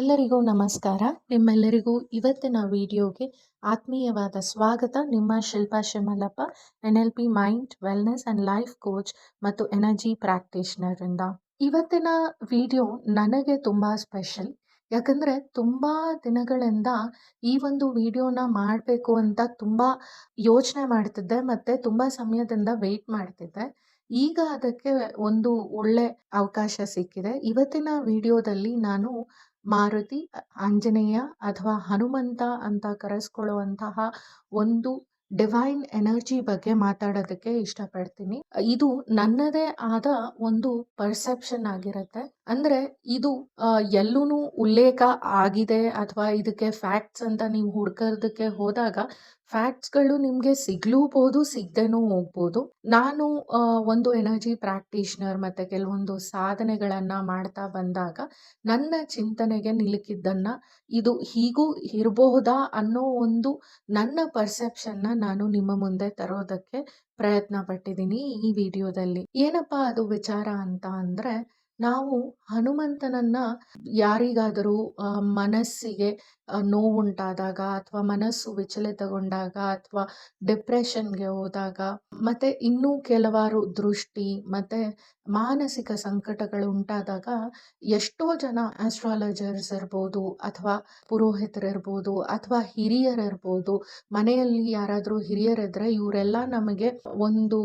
ಎಲ್ಲರಿಗೂ ನಮಸ್ಕಾರ. ನಿಮ್ಮೆಲ್ಲರಿಗೂ ಇವತ್ತಿನ ವಿಡಿಯೋಗೆ ಆತ್ಮೀಯವಾದ ಸ್ವಾಗತ. ನಿಮ್ಮ Shilpa Shimalappa N L P mind, wellness and life coach ಮತ್ತು ಎನರ್ಜಿ ಪ್ರಾಕ್ಟೀಷ್ನರಿಂದ. ಇವತ್ತಿನ ವಿಡಿಯೋ ನನಗೆ ತುಂಬ ಸ್ಪೆಷಲ್. ಯಾಕಂದರೆ ತುಂಬ ದಿನಗಳಿಂದ ಈ ಒಂದು ವಿಡಿಯೋನ ಮಾಡಬೇಕು ಅಂತ ತುಂಬ ಯೋಚನೆ ಮಾಡ್ತಿದ್ದೆ ಮತ್ತು ತುಂಬ ಸಮಯದಿಂದ ವೆಯ್ಟ್ ಮಾಡ್ತಿದ್ದೆ. ಈಗ ಅದಕ್ಕೆ ಒಂದು ಒಳ್ಳೆ ಅವಕಾಶ ಸಿಕ್ಕಿದೆ. ಇವತ್ತಿನ ವಿಡಿಯೋದಲ್ಲಿ ನಾನು ಮಾರುತಿ, ಆಂಜನೇಯ ಅಥವಾ ಹನುಮಂತ ಅಂತ ಕರೆಸ್ಕೊಳ್ಳುವಂತಹ ಒಂದು ಡಿವೈನ್ ಎನರ್ಜಿ ಬಗ್ಗೆ ಮಾತಾಡೋದಕ್ಕೆ ಇಷ್ಟಪಡ್ತೀನಿ. ಇದು ನನ್ನದೇ ಆದ ಒಂದು ಪರ್ಸೆಪ್ಷನ್ ಆಗಿರುತ್ತೆ. ಅಂದ್ರೆ ಇದು ಎಲ್ಲೂ ಉಲ್ಲೇಖ ಆಗಿದೆ ಅಥವಾ ಇದಕ್ಕೆ ಫ್ಯಾಕ್ಟ್ಸ್ ಅಂತ ನೀವು ಹುಡ್ಕೋದಕ್ಕೆ ಹೋದಾಗ ಫ್ಯಾಕ್ಟ್ಸ್ಗಳು ನಿಮಗೆ ಸಿಗ್ಲೂಬಹುದು ಸಿಗದೇನೂ ಹೋಗ್ಬೋದು. ನಾನು ಒಂದು ಎನರ್ಜಿ ಪ್ರಾಕ್ಟೀಷನರ್ ಮತ್ತು ಕೆಲವೊಂದು ಸಾಧನೆಗಳನ್ನು ಮಾಡ್ತಾ ಬಂದಾಗ ನನ್ನ ಚಿಂತನೆಗೆ ನಿಲುಕಿದ್ದನ್ನು ಇದು ಹೀಗೂ ಇರಬಹುದಾ ಅನ್ನೋ ಒಂದು ನನ್ನ ಪರ್ಸೆಪ್ಷನ್ನ ನಾನು ನಿಮ್ಮ ಮುಂದೆ ತರೋದಕ್ಕೆ ಪ್ರಯತ್ನ ಪಟ್ಟಿದ್ದೀನಿ ಈ ವಿಡಿಯೋದಲ್ಲಿ. ಏನಪ್ಪ ಅದು ವಿಚಾರ ಅಂತ ಅಂದರೆ ನಾವು ಹನುಮಂತನನ್ನ ಯಾರಿಗಾದರೂ ಮನಸ್ಸಿಗೆ ನೋವುಂಟಾದಾಗ ಅಥವಾ ಮನಸ್ಸು ವಿಚಲಿತಗೊಂಡಾಗ ಅಥವಾ ಡಿಪ್ರೆಷನ್ಗೆ ಹೋದಾಗ, ಮತ್ತೆ ಇನ್ನೂ ಕೆಲವಾರು ದೃಷ್ಟಿ, ಮತ್ತೆ ಮಾನಸಿಕ ಸಂಕಟಗಳು ಉಂಟಾದಾಗ ಎಷ್ಟೋ ಜನ ಆಸ್ಟ್ರಾಲಜರ್ಸ್ ಇರ್ಬೋದು ಅಥವಾ ಪುರೋಹಿತರಿರ್ಬೋದು ಅಥವಾ ಹಿರಿಯರಿರ್ಬೋದು, ಮನೆಯಲ್ಲಿ ಯಾರಾದರೂ ಹಿರಿಯರಿದ್ರೆ ಇವರೆಲ್ಲ ನಮಗೆ ಒಂದು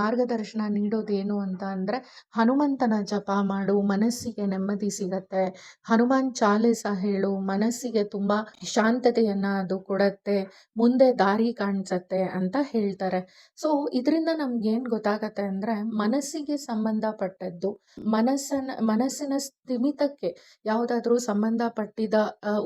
ಮಾರ್ಗದರ್ಶನ ನೀಡೋದೇನು ಅಂತ ಅಂದರೆ ಹನುಮಂತನ ಜಪ ಮಾಡು, ಮನಸ್ಸಿಗೆ ನೆಮ್ಮದಿ ಸಿಗತ್ತೆ. ಹನುಮಾನ್ ಚಾಲಿಸ ಹೇಳು, ಮನಸ್ಸಿಗೆ ತುಂಬ ಶಾಂತತೆಯನ್ನು ಅದು ಕೊಡತ್ತೆ, ಮುಂದೆ ದಾರಿ ಕಾಣಿಸತ್ತೆ ಅಂತ ಹೇಳ್ತಾರೆ. ಸೊ ಇದರಿಂದ ನಮ್ಗೇನು ಗೊತ್ತಾಗತ್ತೆ ಅಂದರೆ ಮನಸ್ಸಿಗೆ ಸಂಬಂಧಪಟ್ಟದ್ದು. ಮನಸ್ಸನ್ನ ಮನಸ್ಸಿನ ಸ್ಥಿಮಿತಕ್ಕೆ ಯಾವುದಾದ್ರೂ ಸಂಬಂಧಪಟ್ಟಿದ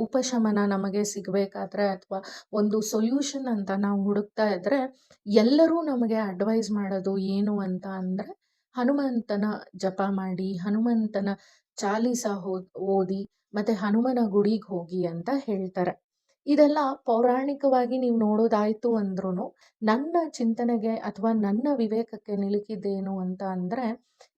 ಉಪಶಮನ ನಮಗೆ ಸಿಗಬೇಕಾದ್ರೆ ಅಥವಾ ಒಂದು ಸೊಲ್ಯೂಷನ್ ಅಂತ ನಾವು ಹುಡುಕ್ತಾ ಇದ್ರೆ ಎಲ್ಲರೂ ನಮಗೆ ಅಡ್ವೈಸ್ ಮಾಡೋದು ಏನು ಅಂತ ಅಂದರೆ ಹನುಮಂತನ ಜಪ ಮಾಡಿ, ಹನುಮಂತನ ಚಾಲಿಸ ಓದಿ, ಮತ್ತು ಹನುಮನ ಗುಡಿಗೆ ಹೋಗಿ ಅಂತ ಹೇಳ್ತಾರೆ. ಇದೆಲ್ಲ ಪೌರಾಣಿಕವಾಗಿ ನೀವು ನೋಡೋದಾಯಿತು ಅಂದ್ರೂ ನನ್ನ ಚಿಂತನೆಗೆ ಅಥವಾ ನನ್ನ ವಿವೇಕಕ್ಕೆ ನಿಲುಕಿದ್ದೇನು ಅಂತ ಅಂದರೆ,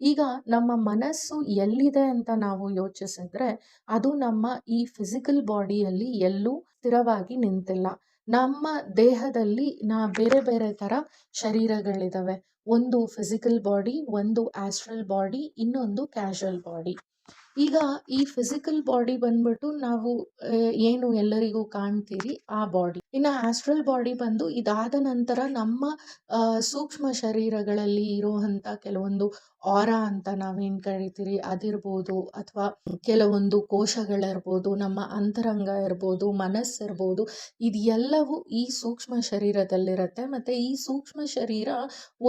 ಈಗ ನಮ್ಮ ಮನಸ್ಸು ಎಲ್ಲಿದೆ ಅಂತ ನಾವು ಯೋಚಿಸಿದ್ರೆ, ಅದು ನಮ್ಮ ಈ ಫಿಸಿಕಲ್ ಬಾಡಿಯಲ್ಲಿ ಎಲ್ಲೂ ಸ್ಥಿರವಾಗಿ ನಿಂತಿಲ್ಲ. ನಮ್ಮ ದೇಹದಲ್ಲಿ ನಾ ಬೇರೆ ಬೇರೆ ಥರ ಶರೀರಗಳಿದ್ದಾವೆ ಒಂದು ಫಿಸಿಕಲ್ ಬಾಡಿ ಒಂದು ಆಸ್ಟ್ರಲ್ ಬಾಡಿ ಇನ್ನೊಂದು ಕ್ಯಾಶುವಲ್ ಬಾಡಿ ಈಗ ಈ ಫಿಸಿಕಲ್ ಬಾಡಿ ಬಂದ್ಬಿಟ್ಟು ನಾವು ಏನು ಎಲ್ಲರಿಗೂ ಕಾಣ್ತೀರಿ? ಆ ಬಾಡಿ ಇನ್ನು ಆಸ್ಟ್ರಲ್ ಬಾಡಿ ಬಂದು ಇದಾದ ನಂತರ ನಮ್ಮ ಸೂಕ್ಷ್ಮ ಶರೀರಗಳಲ್ಲಿ ಇರುವಂಥ ಕೆಲವೊಂದು ಆರ ಅಂತ ನಾವೇನು ಕರಿತೀರಿ? ಅದಿರ್ಬೋದು ಅಥವಾ ಕೆಲವೊಂದು ಕೋಶಗಳಿರ್ಬೋದು, ನಮ್ಮ ಅಂತರಂಗ ಇರ್ಬೋದು ಮನಸ್ಸಿರ್ಬೋದು ಇದೆಲ್ಲವೂ ಈ ಸೂಕ್ಷ್ಮ ಶರೀರದಲ್ಲಿರುತ್ತೆ. ಮತ್ತು ಈ ಸೂಕ್ಷ್ಮ ಶರೀರ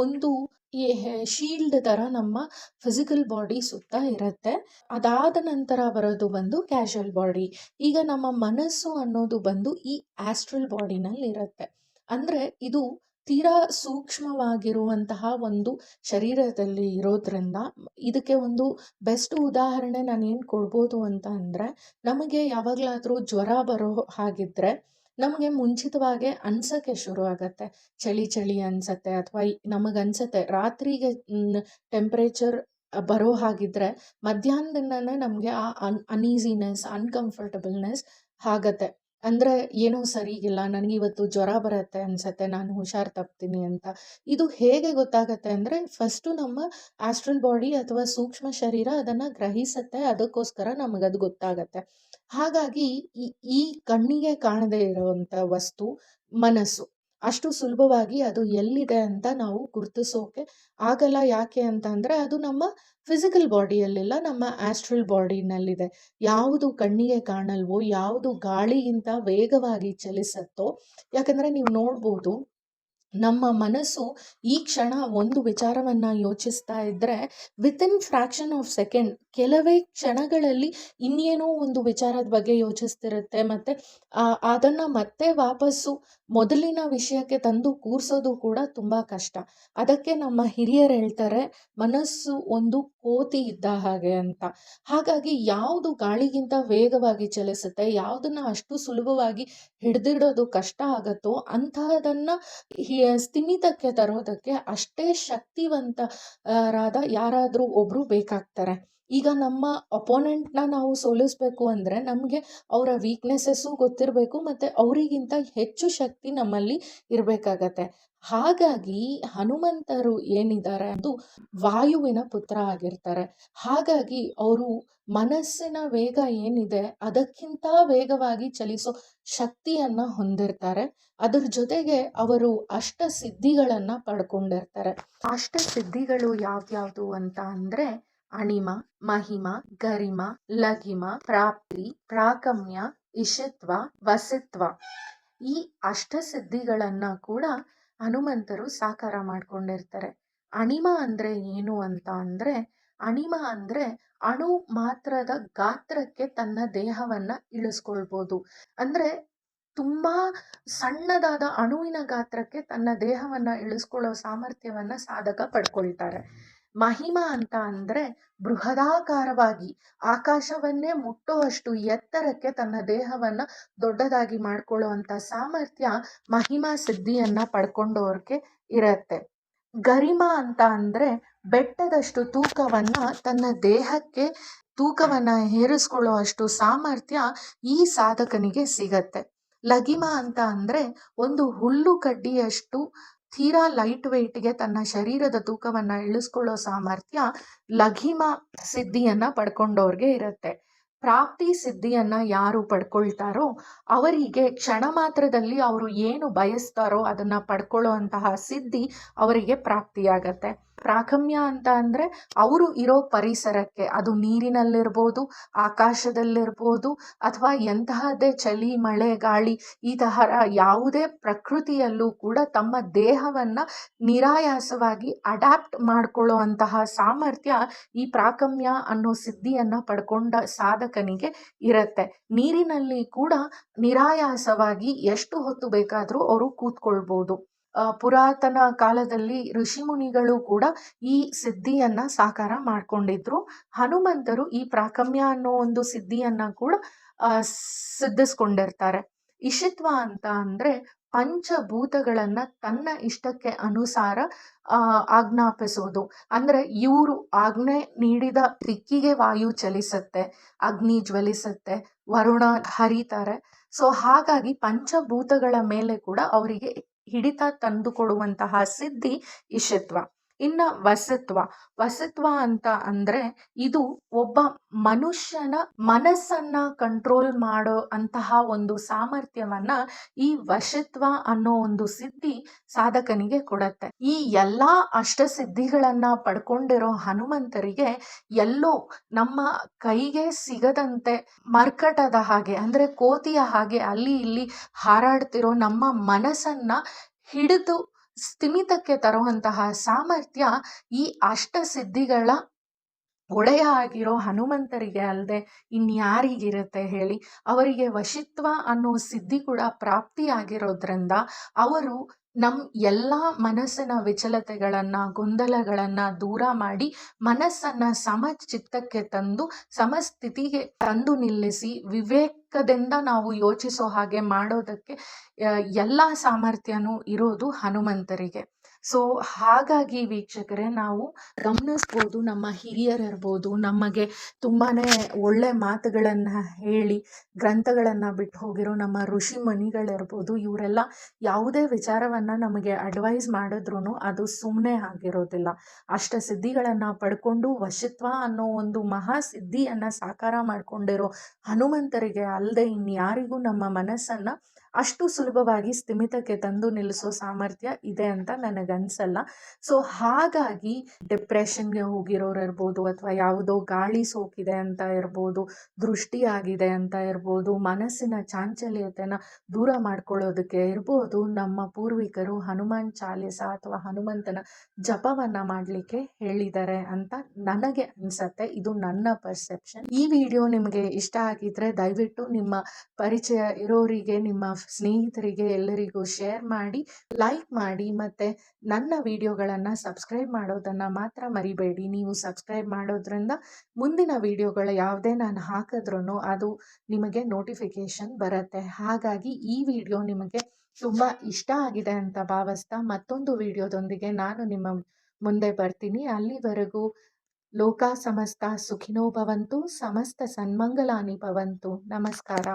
ಒಂದು ಈ ಶೀಲ್ಡ್ ಥರ ನಮ್ಮ ಫಿಸಿಕಲ್ ಬಾಡಿ ಸುತ್ತ ಇರುತ್ತೆ. ಅದಾದ ನಂತರ ಬರೋದು ಬಂದು ಕ್ಯಾಶುವಲ್ ಬಾಡಿ ಈಗ ನಮ್ಮ ಮನಸ್ಸು ಅನ್ನೋದು ಬಂದು ಈ ಆಸ್ಟ್ರಲ್ ಬಾಡಿನಲ್ಲಿ ಇರುತ್ತೆ ಅಂದರೆ ಇದು ತೀರಾ ಸೂಕ್ಷ್ಮವಾಗಿರುವಂತಹ ಒಂದು ಶರೀರದಲ್ಲಿ ಇರೋದ್ರಿಂದ ಇದಕ್ಕೆ ಒಂದು ಬೆಸ್ಟ್ ಉದಾಹರಣೆ ನಾನು ಏನು ಕೊಡ್ಬೋದು ಅಂತ ಅಂದರೆ, ನಮಗೆ ಯಾವಾಗಲಾದರೂ ಜ್ವರ ಬರೋ ಹಾಗಿದ್ದರೆ ನಮಗೆ ಮುಂಚಿತವಾಗಿ ಅನ್ಸೋಕ್ಕೆ ಶುರು ಆಗುತ್ತೆ. ಚಳಿ ಚಳಿ ಅನಿಸತ್ತೆ ಅಥವಾ ನಮಗೆ ಅನ್ಸತ್ತೆ. ರಾತ್ರಿಗೆ ಟೆಂಪ್ರೇಚರ್ ಬರೋ ಹಾಗಿದ್ರೆ ಮಧ್ಯಾಹ್ನದಿಂದನೇ ನಮಗೆ ಆ ಅನ್ ಅನೀಸಿನೆಸ್ ಅನ್ಕಂಫರ್ಟಬಲ್ನೆಸ್ ಆಗತ್ತೆ. ಅಂದರೆ ಏನೋ ಸರಿಗಿಲ್ಲ ನನಗಿವತ್ತು ಜ್ವರ ಬರುತ್ತೆ ಅನ್ಸತ್ತೆ, ನಾನು ಹುಷಾರು ತಪ್ತೀನಿ ಅಂತ. ಇದು ಹೇಗೆ ಗೊತ್ತಾಗತ್ತೆ ಅಂದರೆ ಫಸ್ಟು ನಮ್ಮ ಆಸ್ಟ್ರಲ್ ಬಾಡಿ ಅಥವಾ ಸೂಕ್ಷ್ಮ ಶರೀರ ಅದನ್ನು ಗ್ರಹಿಸತ್ತೆ, ಅದಕ್ಕೋಸ್ಕರ ನಮಗದು ಗೊತ್ತಾಗತ್ತೆ. ಹಾಗಾಗಿ ಈ ಕಣ್ಣಿಗೆ ಕಾಣದೇ ಇರುವಂತ ವಸ್ತು ಮನಸ್ಸು. ಅಷ್ಟು ಸುಲಭವಾಗಿ ಅದು ಎಲ್ಲಿದೆ ಅಂತ ನಾವು ಗುರುತಿಸೋಕೆ ಆಗಲ್ಲ. ಯಾಕೆ ಅಂತ ಅದು ನಮ್ಮ ಫಿಸಿಕಲ್ ಬಾಡಿಯಲ್ಲಿಲ್ಲ ನಮ್ಮ ಆಸ್ಟ್ರಲ್ ಬಾಡಿನಲ್ಲಿದೆ ಯಾವುದು ಕಣ್ಣಿಗೆ ಕಾಣಲ್ವೋ, ಯಾವುದು ಗಾಳಿಗಿಂತ ವೇಗವಾಗಿ ಚಲಿಸತ್ತೋ, ಯಾಕಂದರೆ ನೀವು ನೋಡ್ಬೋದು ನಮ್ಮ ಮನಸ್ಸು ಈ ಕ್ಷಣ ಒಂದು ವಿಚಾರವನ್ನು ಯೋಚಿಸ್ತಾ ಇದ್ದರೆ ವಿತಿನ್ ಫ್ರ್ಯಾಕ್ಷನ್ ಆಫ್ ಸೆಕೆಂಡ್ ಕೆಲವೇ ಕ್ಷಣಗಳಲ್ಲಿ ಇನ್ನೇನೋ ಒಂದು ವಿಚಾರದ ಬಗ್ಗೆ ಯೋಚಿಸ್ತಿರುತ್ತೆ. ಮತ್ತು ಅದನ್ನು ಮತ್ತೆ ವಾಪಸ್ಸು ಮೊದಲಿನ ವಿಷಯಕ್ಕೆ ತಂದು ಕೂರಿಸೋದು ಕೂಡ ತುಂಬ ಕಷ್ಟ. ಅದಕ್ಕೆ ನಮ್ಮ ಹಿರಿಯರು ಹೇಳ್ತಾರೆ, ಮನಸ್ಸು ಒಂದು ಕೋತಿ ಇದ್ದ ಹಾಗೆ ಅಂತ. ಹಾಗಾಗಿ ಯಾವುದು ಗಾಳಿಗಿಂತ ವೇಗವಾಗಿ ಚಲಿಸುತ್ತೆ, ಯಾವುದನ್ನು ಅಷ್ಟು ಸುಲಭವಾಗಿ ಹಿಡಿದಿಡೋದು ಕಷ್ಟ ಆಗುತ್ತೋ ಅಂತಹದನ್ನು ಸ್ಥಿಮಿತಕ್ಕೆ ತರೋದಕ್ಕೆ ಅಷ್ಟೇ ಶಕ್ತಿವಂತರಾದ ಯಾರಾದರೂ ಒಬ್ಬರು ಬೇಕಾಗ್ತಾರೆ. ಈಗ ನಮ್ಮ ಅಪೋನೆಂಟ್ನ ನಾವು ಸೋಲಿಸ್ಬೇಕು ಅಂದರೆ ನಮಗೆ ಅವರ ವೀಕ್ನೆಸ್ಸಸ್ಸು ಗೊತ್ತಿರಬೇಕು ಮತ್ತು ಅವರಿಗಿಂತ ಹೆಚ್ಚು ಶಕ್ತಿ ನಮ್ಮಲ್ಲಿ ಇರಬೇಕಾಗತ್ತೆ. ಹಾಗಾಗಿ ಹನುಮಂತರು ಏನಿದ್ದಾರೆ ಅದು ವಾಯುವಿನ ಪುತ್ರ ಆಗಿರ್ತಾರೆ. ಹಾಗಾಗಿ ಅವರು ಮನಸ್ಸಿನ ವೇಗ ಏನಿದೆ ಅದಕ್ಕಿಂತ ವೇಗವಾಗಿ ಚಲಿಸೋ ಶಕ್ತಿಯನ್ನು ಹೊಂದಿರ್ತಾರೆ. ಅದರ ಜೊತೆಗೆ ಅವರು ಅಷ್ಟ ಸಿದ್ಧಿಗಳನ್ನು ಪಡ್ಕೊಂಡಿರ್ತಾರೆ. ಅಷ್ಟ ಸಿದ್ಧಿಗಳು ಯಾವ್ಯಾವುದು ಅಂತ ಅಂದರೆ ಅಣಿಮ, ಮಹಿಮ, ಗರಿಮ, ಲಘಿಮ, ಪ್ರಾಪ್ತಿ ಪ್ರಾಕಮ್ಯ ಇಷಿತ್ವ ವಸಿತ್ವ. ಈ ಅಷ್ಟಸಿದ್ಧಿಗಳನ್ನ ಕೂಡ ಹನುಮಂತರು ಸಾಕಾರ ಮಾಡ್ಕೊಂಡಿರ್ತಾರೆ. ಅಣಿಮ ಅಂದ್ರೆ ಏನು ಅಂತ ಅಂದ್ರೆ, ಅಣಿಮ ಅಂದ್ರೆ ಅಣು ಮಾತ್ರದ ಗಾತ್ರಕ್ಕೆ ತನ್ನ ದೇಹವನ್ನ ಇಳಿಸ್ಕೊಳ್ಬೋದು. ಅಂದ್ರೆ ತುಂಬಾ ಸಣ್ಣದಾದ ಅಣುವಿನ ಗಾತ್ರಕ್ಕೆ ತನ್ನ ದೇಹವನ್ನ ಇಳಿಸ್ಕೊಳ್ಳೋ ಸಾಮರ್ಥ್ಯವನ್ನ ಸಾಧಕ ಪಡ್ಕೊಳ್ತಾರೆ. ಮಹಿಮ ಅಂತ ಅಂದ್ರೆ ಬೃಹದಾಕಾರವಾಗಿ ಆಕಾಶವನ್ನೇ ಮುಟ್ಟುವಷ್ಟು ಎತ್ತರಕ್ಕೆ ತನ್ನ ದೇಹವನ್ನ ದೊಡ್ಡದಾಗಿ ಮಾಡ್ಕೊಳ್ಳುವಂತ ಸಾಮರ್ಥ್ಯ ಮಹಿಮಾ ಸಿದ್ಧಿಯನ್ನ ಪಡ್ಕೊಂಡವ್ರಿಗೆ ಇರತ್ತೆ. ಗರಿಮ ಅಂತ ಅಂದ್ರೆ ಬೆಟ್ಟದಷ್ಟು ತೂಕವನ್ನ ತನ್ನ ದೇಹಕ್ಕೆ ತೂಕವನ್ನ ಹೇರಿಸ್ಕೊಳ್ಳುವಷ್ಟು ಸಾಮರ್ಥ್ಯ ಈ ಸಾಧಕನಿಗೆ ಸಿಗತ್ತೆ. ಲಗಿಮ ಅಂತ ಅಂದ್ರೆ ಒಂದು ಹುಲ್ಲು ಕಡ್ಡಿಯಷ್ಟು ತೀರಾ ಲೈಟ್ ವೆಯ್ಟ್ಗೆ ತನ್ನ ಶರೀರದ ತೂಕವನ್ನ ಇಳಿಸ್ಕೊಳ್ಳೋ ಸಾಮರ್ಥ್ಯ ಲಘಿಮ ಸಿದ್ಧಿಯನ್ನ ಪಡ್ಕೊಂಡವ್ರಿಗೆ ಇರುತ್ತೆ. ಪ್ರಾಪ್ತಿ ಸಿದ್ಧಿಯನ್ನ ಯಾರು ಪಡ್ಕೊಳ್ತಾರೋ ಅವರಿಗೆ ಕ್ಷಣ ಮಾತ್ರದಲ್ಲಿ ಅವರು ಏನು ಬಯಸ್ತಾರೋ ಅದನ್ನ ಪಡ್ಕೊಳ್ಳೋ ಅಂತಹ ಸಿದ್ಧಿ ಅವರಿಗೆ ಪ್ರಾಪ್ತಿಯಾಗತ್ತೆ. ಪ್ರಾಕಮ್ಯ ಅಂತ ಅಂದರೆ ಅವರು ಇರೋ ಪರಿಸರಕ್ಕೆ, ಅದು ನೀರಿನಲ್ಲಿರ್ಬೋದು, ಆಕಾಶದಲ್ಲಿರ್ಬೋದು, ಅಥವಾ ಎಂತಹದ್ದೇ ಚಳಿ, ಮಳೆ, ಗಾಳಿ, ಈ ತರ ಯಾವುದೇ ಪ್ರಕೃತಿಯಲ್ಲೂ ಕೂಡ ತಮ್ಮ ದೇಹವನ್ನು ನಿರಾಯಾಸವಾಗಿ ಅಡ್ಯಾಪ್ಟ್ ಮಾಡಿಕೊಳ್ಳೋ ಸಾಮರ್ಥ್ಯ ಈ ಪ್ರಾಕಮ್ಯ ಅನ್ನೋ ಸಿದ್ಧಿಯನ್ನು ಪಡ್ಕೊಂಡ ಸಾಧಕನಿಗೆ ಇರುತ್ತೆ. ನೀರಿನಲ್ಲಿ ಕೂಡ ನಿರಾಯಾಸವಾಗಿ ಎಷ್ಟು ಹೊತ್ತು ಬೇಕಾದರೂ ಅವರು ಕೂತ್ಕೊಳ್ಬೋದು. ಪುರಾತನ ಕಾಲದಲ್ಲಿ ಋಷಿಮುನಿಗಳು ಕೂಡ ಈ ಸಿದ್ಧಿಯನ್ನ ಸಾಕಾರ ಮಾಡ್ಕೊಂಡಿದ್ರು. ಹನುಮಂತರು ಈ ಪ್ರಾಕಮ್ಯ ಅನ್ನೋ ಒಂದು ಸಿದ್ಧಿಯನ್ನ ಕೂಡ ಸಿದ್ಧಿಸ್ಕೊಂಡಿರ್ತಾರೆ. ಇಷಿತ್ವ ಅಂತ ಅಂದ್ರೆ ಪಂಚಭೂತಗಳನ್ನ ತನ್ನ ಇಷ್ಟಕ್ಕೆ ಅನುಸಾರ ಆಜ್ಞಾಪಿಸೋದು. ಅಂದ್ರೆ ಇವರು ಆಜ್ಞೆ ನೀಡಿದ ದಿಕ್ಕಿಗೆ ವಾಯು ಚಲಿಸುತ್ತೆ, ಅಗ್ನಿ ಜ್ವಲಿಸುತ್ತೆ, ವರುಣ ಹರಿತಾರೆ. ಸೊ ಹಾಗಾಗಿ ಪಂಚಭೂತಗಳ ಮೇಲೆ ಕೂಡ ಅವರಿಗೆ ಹಿಡಿತ ತಂದುಕೊಡುವಂತಹ ಸಿದ್ಧಿ ಇಷತ್ವ ಇನ್ನ ವಸತ್ವ. ವಸತ್ವ ಅಂತ ಅಂದ್ರೆ ಇದು ಒಬ್ಬ ಮನುಷ್ಯನ ಮನಸ್ಸನ್ನ ಕಂಟ್ರೋಲ್ ಮಾಡೋ ಅಂತಹ ಒಂದು ಸಾಮರ್ಥ್ಯವನ್ನ ಈ ವಶತ್ವ ಅನ್ನೋ ಒಂದು ಸಿದ್ಧಿ ಸಾಧಕನಿಗೆ ಕೊಡತ್ತೆ. ಈ ಎಲ್ಲಾ ಅಷ್ಟಸಿದ್ಧಿಗಳನ್ನ ಪಡ್ಕೊಂಡಿರೋ ಹನುಮಂತರಿಗೆ ಎಲ್ಲೋ ನಮ್ಮ ಕೈಗೆ ಸಿಗದಂತೆ ಮರ್ಕಟದ ಹಾಗೆ ಅಂದ್ರೆ ಕೋತಿಯ ಹಾಗೆ ಅಲ್ಲಿ ಇಲ್ಲಿ ಹಾರಾಡ್ತಿರೋ ನಮ್ಮ ಮನಸ್ಸನ್ನ ಹಿಡಿದು ಸ್ಥಿಮಿತಕ್ಕೆ ತರುವಂತಹ ಸಾಮರ್ಥ್ಯ ಈ ಅಷ್ಟಸಿದ್ಧಿಗಳ ಒಡೆಯ ಆಗಿರೋ ಹನುಮಂತರಿಗೆ ಅಲ್ಲದೆ ಇನ್ಯಾರಿಗಿರುತ್ತೆ ಹೇಳಿ. ಅವರಿಗೆ ವಶಿತ್ವ ಅನ್ನೋ ಸಿದ್ಧಿ ಕೂಡ ಪ್ರಾಪ್ತಿಯಾಗಿರೋದ್ರಿಂದ ಅವರು ನಮ್ಮ ಎಲ್ಲ ಮನಸ್ಸಿನ ವಿಚಲತೆಗಳನ್ನು, ಗೊಂದಲಗಳನ್ನು ದೂರ ಮಾಡಿ ಮನಸ್ಸನ್ನು ಸಮಚಿತ್ತಕ್ಕೆ ತಂದು, ಸಮಸ್ಥಿತಿಗೆ ತಂದು ನಿಲ್ಲಿಸಿ, ವಿವೇಕದಿಂದ ನಾವು ಯೋಚಿಸೋ ಹಾಗೆ ಮಾಡೋದಕ್ಕೆ ಎಲ್ಲ ಸಾಮರ್ಥ್ಯನೂ ಇರೋದು ಹನುಮಂತರಿಗೆ. ಸೊ ಹಾಗಾಗಿ ವೀಕ್ಷಕರೇ ನಾವು ಗಮನಿಸ್ಬೋದು, ನಮ್ಮ ಹಿರಿಯರಿರ್ಬೋದು, ನಮಗೆ ತುಂಬಾ ಒಳ್ಳೆ ಮಾತುಗಳನ್ನು ಹೇಳಿ, ಗ್ರಂಥಗಳನ್ನು ಬಿಟ್ಟು ಹೋಗಿರೋ ನಮ್ಮ ಋಷಿ ಮುನಿಗಳಿರ್ಬೋದು, ಇವರೆಲ್ಲ ಯಾವುದೇ ವಿಚಾರವನ್ನು ನಮಗೆ ಅಡ್ವೈಸ್ ಮಾಡಿದ್ರು ಅದು ಸುಮ್ಮನೆ ಆಗಿರೋದಿಲ್ಲ. ಅಷ್ಟ ಸಿದ್ಧಿಗಳನ್ನು ಪಡ್ಕೊಂಡು ವಶತ್ವ ಅನ್ನೋ ಒಂದು ಮಹಾ ಸಿದ್ಧಿಯನ್ನು ಸಾಕಾರ ಮಾಡಿಕೊಂಡಿರೋ ಹನುಮಂತರಿಗೆ ಅಲ್ಲದೆ ಇನ್ಯಾರಿಗೂ ನಮ್ಮ ಮನಸ್ಸನ್ನು ಅಷ್ಟು ಸುಲಭವಾಗಿ ಸ್ಥಿಮಿತಕ್ಕೆ ತಂದು ನಿಲ್ಲಿಸೋ ಸಾಮರ್ಥ್ಯ ಇದೆ ಅಂತ ನನಗನ್ಸಲ್ಲ. ಸೊ ಹಾಗಾಗಿ ಡಿಪ್ರೆಷನ್ಗೆ ಹೋಗಿರೋರು ಇರ್ಬೋದು ಅಥವಾ ಯಾವುದೋ ಗಾಳಿ ಸೋಕಿದೆ ಅಂತ ಇರ್ಬೋದು, ದೃಷ್ಟಿಯಾಗಿದೆ ಅಂತ ಇರ್ಬೋದು, ಮನಸ್ಸಿನ ಚಾಂಚಲ್ಯತೆನ ದೂರ ಮಾಡ್ಕೊಳ್ಳೋದಕ್ಕೆ ಇರ್ಬೋದು, ನಮ್ಮ ಪೂರ್ವಿಕರು ಹನುಮಾನ್ ಚಾಲಿಸ ಅಥವಾ ಹನುಮಂತನ ಜಪವನ್ನ ಮಾಡಲಿಕ್ಕೆ ಹೇಳಿದ್ದಾರೆ ಅಂತ ನನಗೆ ಅನ್ಸತ್ತೆ. ಇದು ನನ್ನ ಪರ್ಸೆಪ್ಷನ್. ಈ ವಿಡಿಯೋ ನಿಮಗೆ ಇಷ್ಟ ಆಗಿದ್ರೆ ದಯವಿಟ್ಟು ನಿಮ್ಮ ಪರಿಚಯ ಇರೋರಿಗೆ, ನಿಮ್ಮ ಸ್ನೇಹಿತರಿಗೆ ಎಲ್ಲರಿಗೂ ಶೇರ್ ಮಾಡಿ ಲೈಕ್ ಮಾಡಿ ಮತ್ತು ನನ್ನ ವಿಡಿಯೋಗಳನ್ನು ಸಬ್ಸ್ಕ್ರೈಬ್ ಮಾಡೋದನ್ನು ಮಾತ್ರ ಮರಿಬೇಡಿ. ನೀವು ಸಬ್ಸ್ಕ್ರೈಬ್ ಮಾಡೋದ್ರಿಂದ ಮುಂದಿನ ವಿಡಿಯೋಗಳು ಯಾವುದೇ ನಾನು ಹಾಕಿದ್ರೂ ಅದು ನಿಮಗೆ ನೋಟಿಫಿಕೇಷನ್ ಬರುತ್ತೆ. ಹಾಗಾಗಿ ಈ ವಿಡಿಯೋ ನಿಮಗೆ ತುಂಬ ಇಷ್ಟ ಆಗಿದೆ ಅಂತ ಭಾವಿಸ್ತಾ ಮತ್ತೊಂದು ವಿಡಿಯೋದೊಂದಿಗೆ ನಾನು ನಿಮ್ಮ ಮುಂದೆ ಬರ್ತೀನಿ. ಅಲ್ಲಿವರೆಗೂ ಲೋಕ ಸಮಸ್ತ ಸುಖಿನೋ ಭವಂತು, ಸಮಸ್ತ ಸನ್ಮಂಗಲಾನಿ ಭವಂತು. ನಮಸ್ಕಾರ.